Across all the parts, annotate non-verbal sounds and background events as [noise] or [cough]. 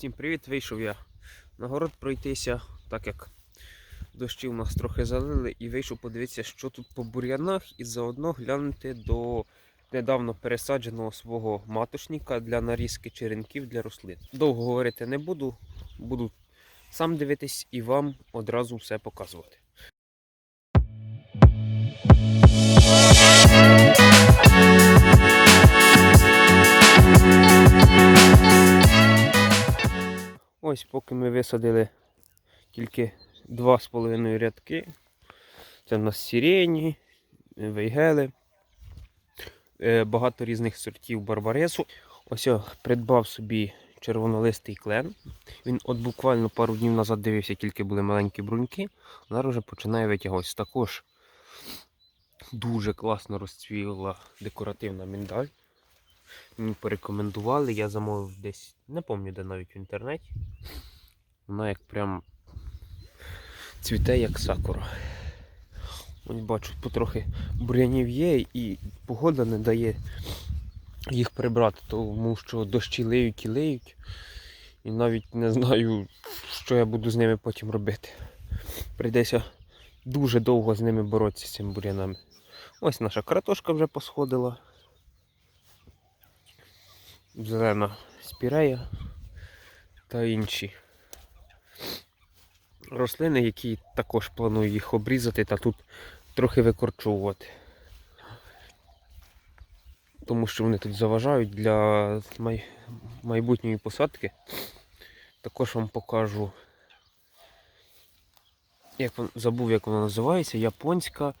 Всім привіт! Вийшов я на город пройтися, так як дощі у нас трохи залили, і вийшов подивитися, що тут по бур'янах, і заодно глянути до недавно пересадженого свого маточника для нарізки черенків для рослин. Довго говорити не буду, буду сам дивитись і вам одразу все показувати. Ось поки ми висадили тільки 2,5 рядки. Це в нас сирені, вейгели, е, багато різних сортів барбарису. Ось я придбав собі червонолистий клен. Він от буквально пару днів назад дивився, тільки були маленькі бруньки. Зараз вже починає витягуватися. Також дуже класно розцвіла декоративна міндаль. Мені порекомендували, я замовив десь, не пам'ятаю де навіть в інтернеті. Вона як прям цвіте як сакура. Ось бачу, потрохи бур'янів є і погода не дає їх прибрати, тому що дощі лиють і лиють. І навіть не знаю, що я буду з ними потім робити. Прийдеться дуже довго з ними боротися з цими бур'янами. Ось наша картошка вже посходила. Зелена спірея та інші рослини, які також планую їх обрізати та тут трохи викорчовувати. Тому що вони тут заважають для май... майбутньої посадки. Також вам покажу, як забув, як вона називається, японська.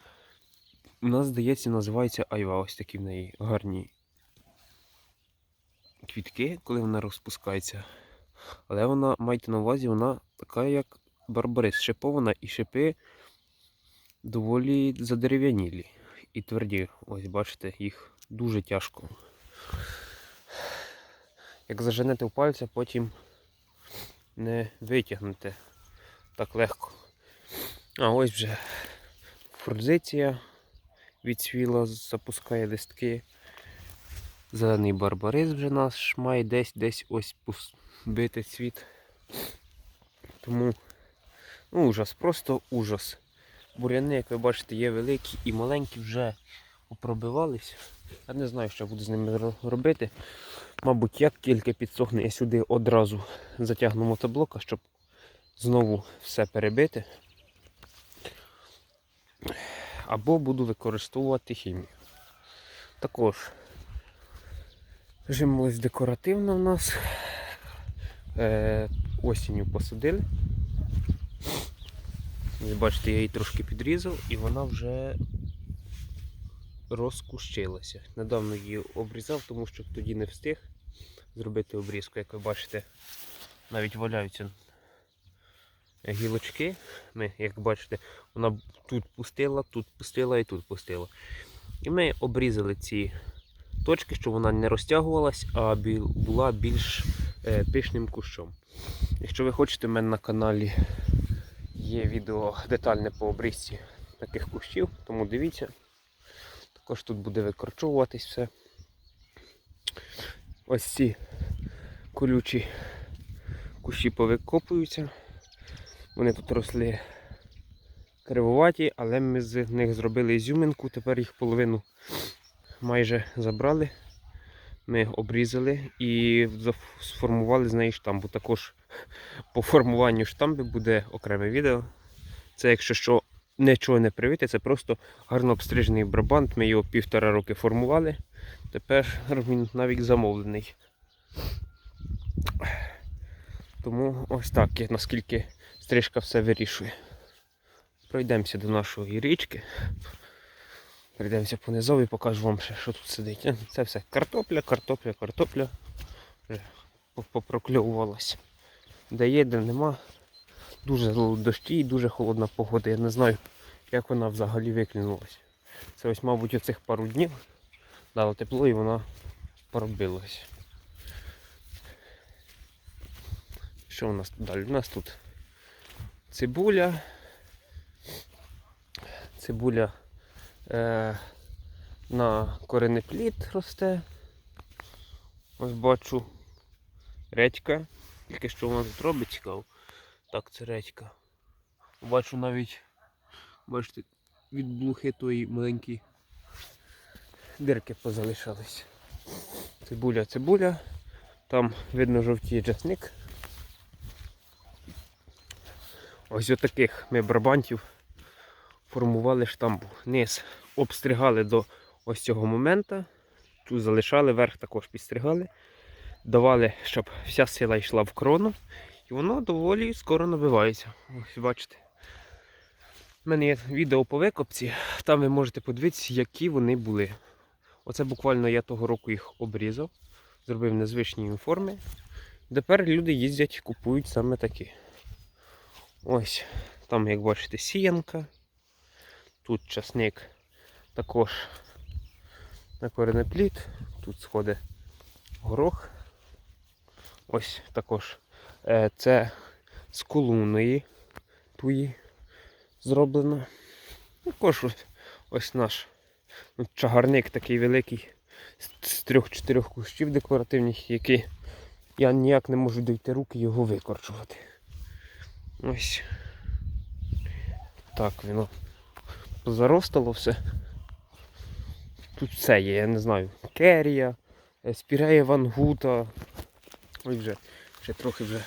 У нас, здається, називається айва. Ось такі в неї гарні квітки, коли вона розпускається. Але вона, майте на увазі, вона така, як барбарис, шипована і шипи доволі задерев'янілі і тверді. Ось бачите, їх дуже тяжко. Як заженете в пальця, потім не витягнете так легко. А ось вже форзиція відцвіла, запускає листки. Зелений барбарис вже наш має десь десь ось бити цвіт. Тому ну, ужас, просто ужас. Буряни, як ви бачите, є великі і маленькі вже попробивались. Я не знаю, що буду з ними робити. Мабуть, як тільки підсохне, я сюди одразу затягну мотоблока, щоб знову все перебити. Або буду використовувати хімію. Також Жимолость декоративна в нас. Е, осінню посадили. Ви бачите, я її трошки підрізав і вона вже розкущилася. Недавно її обрізав, тому що тоді не встиг зробити обрізку. Як ви бачите, навіть валяються гілочки. Ми, як бачите, вона тут пустила, тут пустила і тут пустила. І ми обрізали ці точки, щоб вона не розтягувалась, а була більш е, пишним кущом. Якщо ви хочете, в мене на каналі є відео детальне по обрізці таких кущів, тому дивіться. Також тут буде викорчовуватись все. Ось ці колючі кущі повикопуються. Вони тут росли кривоваті, але ми з них зробили ізюминку, тепер їх половину майже забрали. Ми обрізали і сформували з неї штамбу. Також [laughs] по формуванню штамби буде окреме відео. Це якщо що нічого не привити, це просто гарно обстрижений брабант. Ми його півтора роки формували. Тепер він навіть замовлений. Тому ось так, наскільки стрижка все вирішує. Пройдемося до нашої річки. Прийдемося по низові, покажу вам ще, що тут сидить. [laughs] Це все картопля, картопля, картопля. Попрокльовувалась. Де є, де нема. Дуже дощі і дуже холодна погода. Я не знаю, як вона взагалі виклюнулася. Це ось, мабуть, оцих пару днів дало тепло і вона пробилась. Що у нас тут далі? У нас тут цибуля. Цибуля е, на коренеплід росте. Ось бачу редька Тільки що вона тут робить цікаво. Так, це редька. Бачу навіть, бачите, від блухи тої маленькі дирки позалишались. Цибуля, цибуля. Там видно жовтіє часник. Ось отаких ми барабантів формували штамбу. Низ обстригали до ось цього моменту. Тут залишали, верх також підстригали. Давали, щоб вся сила йшла в крону. І воно доволі скоро набивається. Ось бачите. У мене є відео по викопці, там ви можете подивитися, які вони були. Оце буквально я того року їх обрізав, зробив незвичні форми. Тепер люди їздять, купують саме такі. Ось, там, як бачите, сіянка. Тут часник також на коренеплід. Тут сходить горох. Ось також. Е, Це з колумної туї зроблено. Також ось, ось наш ну, чагарник такий великий з- трьох-чотирьох кущів декоративних, які я ніяк не можу дойти руки його викорчувати. Ось так воно позаростало все. Тут все є, я не знаю. Керія, е, спірея вангута. Ой вже, ще трохи вже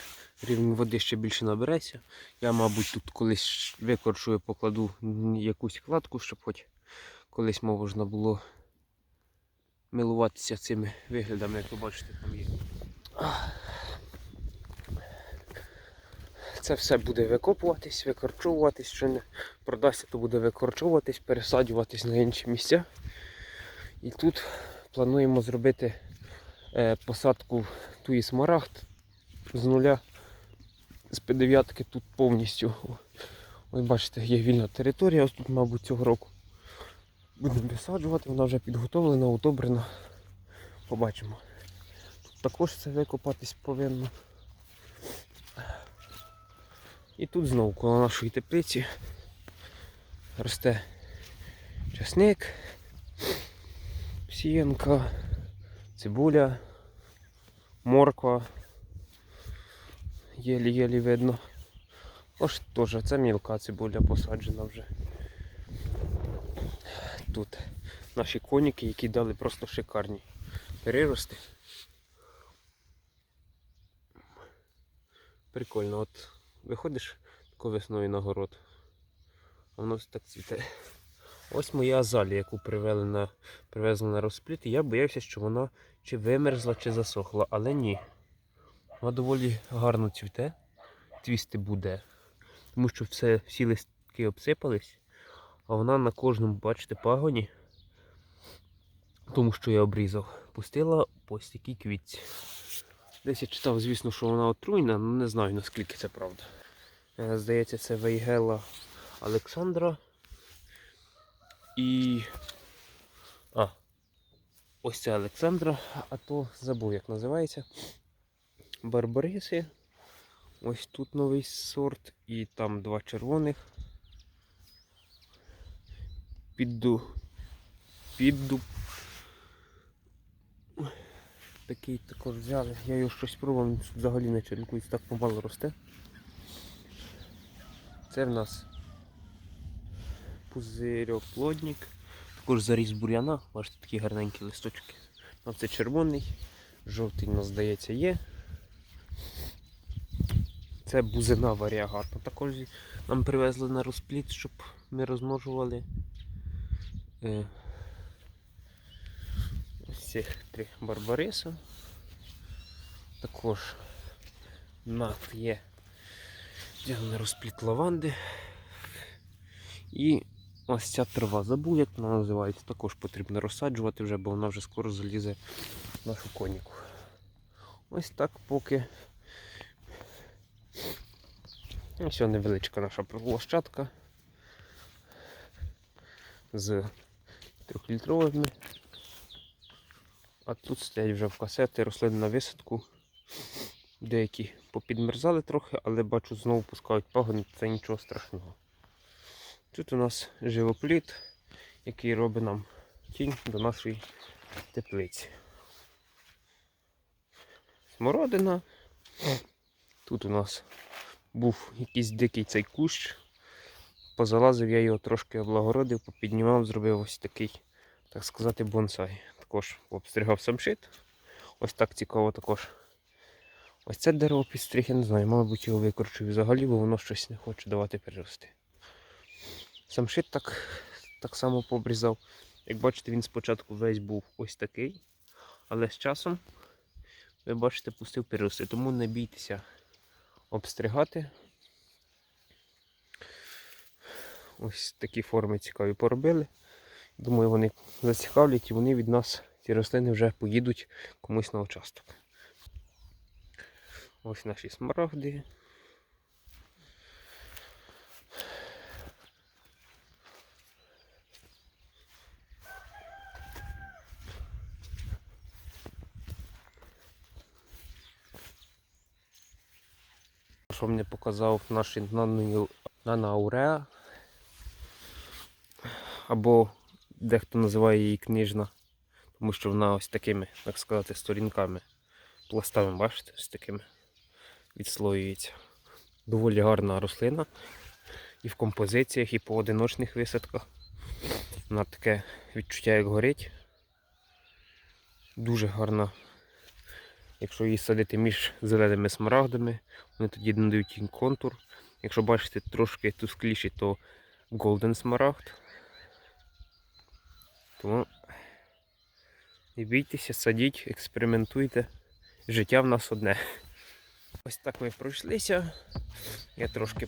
рівень води ще більше набереться. Я, мабуть, тут колись викорчую, покладу якусь кладку, щоб хоч колись можна було милуватися цими виглядами, як ви бачите, там є. Це все буде викопуватись, викорчовуватись, що не продасться, то буде викорчовуватись, пересаджуватись на інші місця. І тут плануємо зробити е, посадку туї смарагд з нуля з П9 тут повністю. Ось бачите, є вільна територія, ось тут, мабуть, цього року. Будемо висаджувати, вона вже підготовлена, удобрена. Побачимо. Тут також це викопатись повинно. І тут знову коло нашої теплиці росте часник, сіянка, цибуля, морква. Єлі-єлі видно. Ось теж це мілка цибуля посаджена вже. Тут наші коніки, які дали просто шикарні перерости. Прикольно, от виходиш тако весною на город, а воно все так цвіте. Ось моя азалія, яку привели на, привезли на розпліт, я боявся, що вона чи вимерзла, чи засохла, але ні. Вона доволі гарно цвіте, цвісти буде. Тому що все, всі листки обсипались, а вона на кожному, бачите, пагоні, тому що я обрізав, пустила по стільки квітці. Десь я читав, звісно, що вона отруйна, але не знаю наскільки це правда. Е, Здається, це Вейгела Олександра. І. А. Ось це Олександра, а то забув, як називається. Барбариси. Ось тут новий сорт і там два червоних. Підду. Підду. Такий також взяли. Я його щось пробував, він взагалі не черенкується, так помало росте. Це в нас пузирьок плодник. Також заріс бур'яна, бачите, такі гарненькі листочки. Ну, це червоний, жовтий, у нас здається, є. Це бузина варіагатна. Також нам привезли на розпліт, щоб ми розмножували е, ось цих три барбариса. Також у нас є на розпліт лаванди. І ось ця трава, забув, як вона називається, також потрібно розсаджувати вже, бо вона вже скоро залізе в нашу коніку. Ось так поки. Ось невеличка наша площадка з трьохлітровими. А тут стоять вже в касети рослини на висадку. Деякі попідмерзали трохи, але бачу знову пускають пагони, це нічого страшного. Тут у нас живопліт, який робить нам тінь до нашої теплиці. Смородина. Тут у нас був якийсь дикий цей кущ. Позалазив я його трошки облагородив, попіднімав, зробив ось такий, так сказати, бонсай. Також обстригав самшит. Ось так цікаво також. Ось це дерево підстриг, я не знаю, мабуть, його викорчую взагалі, бо воно щось не хоче давати перерости. Самшит так, так само пообрізав. Як бачите, він спочатку весь був ось такий, але з часом, ви бачите, пустив перерости. Тому не бійтеся обстригати. Ось такі форми цікаві поробили. Думаю, вони зацікавлять і вони від нас, ці рослини, вже поїдуть комусь на участок. Ось наші смарагди. Що мені показав наш нанауреа, або дехто називає її книжна, тому що вона ось такими, так сказати, сторінками, пластами, бачите, ось такими відслоюється. Доволі гарна рослина. І в композиціях, і по одиночних висадках. Вона таке відчуття, як горить. Дуже гарна. Якщо її садити між зеленими смарагдами, вони тоді надають їм контур. Якщо бачите трошки тускліші, то Golden смарагд. Тому не бійтеся, садіть, експериментуйте. Життя в нас одне. Ось так ми пройшлися. Я трошки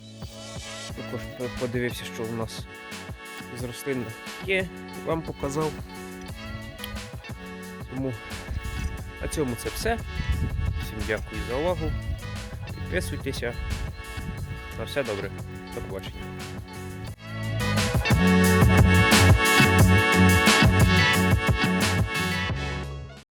також подивився, що у нас з рослин є, вам показав. Тому на цьому це все. Всім дякую за увагу. Підписуйтеся. На все добре. До побачення.